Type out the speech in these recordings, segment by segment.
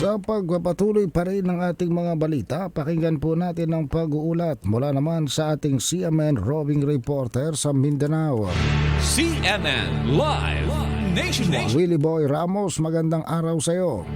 Sa pagpapatuloy pa rin ng ating mga balita, pakinggan po natin ang pag-uulat mula naman sa ating CMN roving reporter sa Mindanao. CNN Live Nationwide. Willie Boy Ramos, magandang araw sa iyo.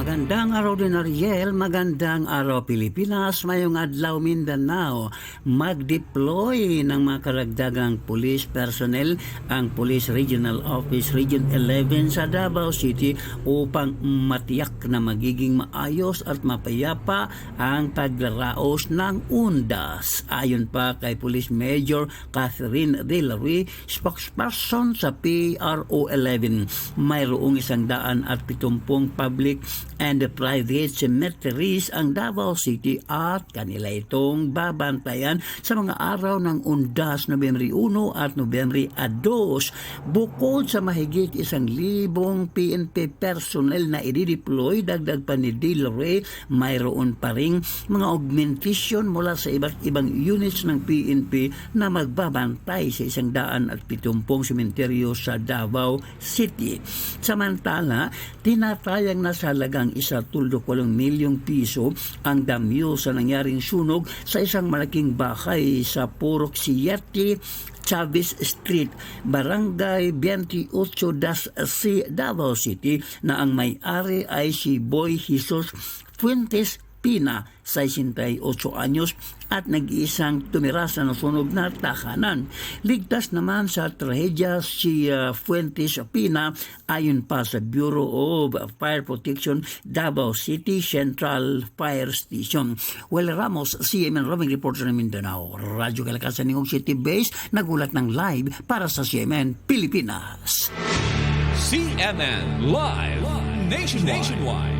Magandang araw din Ariel, magandang araw Pilipinas, mayong adlaw Mindanao. Mag-deploy ng mga karagdagang police personnel ang Police Regional Office Region 11 sa Davao City upang matiyak na magiging maayos at mapayapa ang paglaraos ng undas. Ayon pa kay Police Major Catherine Dillery, spokesperson sa PRO 11, mayroong isang daan at pitumpong public and private cemeteries ang Davao City at kanila itong babantayan sa mga araw ng undas Nobyembre 1 at Nobyembre 2. Bukod sa mahigit isang libong PNP personnel na i-deploy, dagdag pa ni Dillery, mayroon pa ring mga augmentation mula sa iba't ibang units ng PNP na magbabantay sa isang daan at pitumpong sementeryo sa Davao City. Samantala, tinatayang nasa halagang isa tuldo walong milyong piso ang damyo sa nangyaring sunog sa isang malaking bahay sa Purok Siete Chavez Street, Barangay 28 das C, Davao City na ang may-ari ay si Boy Jesus Fuentes Pina, 68 anyos at nag-iisang tumira sa nasunog na tahanan. Ligtas naman sa trahedya si uh, Fuentes Pina ayon pa sa Bureau of Fire Protection Davao City Central Fire Station. Well Ramos, CMN Roving Reporter ng Mindanao, Radyo Kalakasan ng City Base, nagulat ng live para sa CMN Pilipinas. CNN Live Nationwide.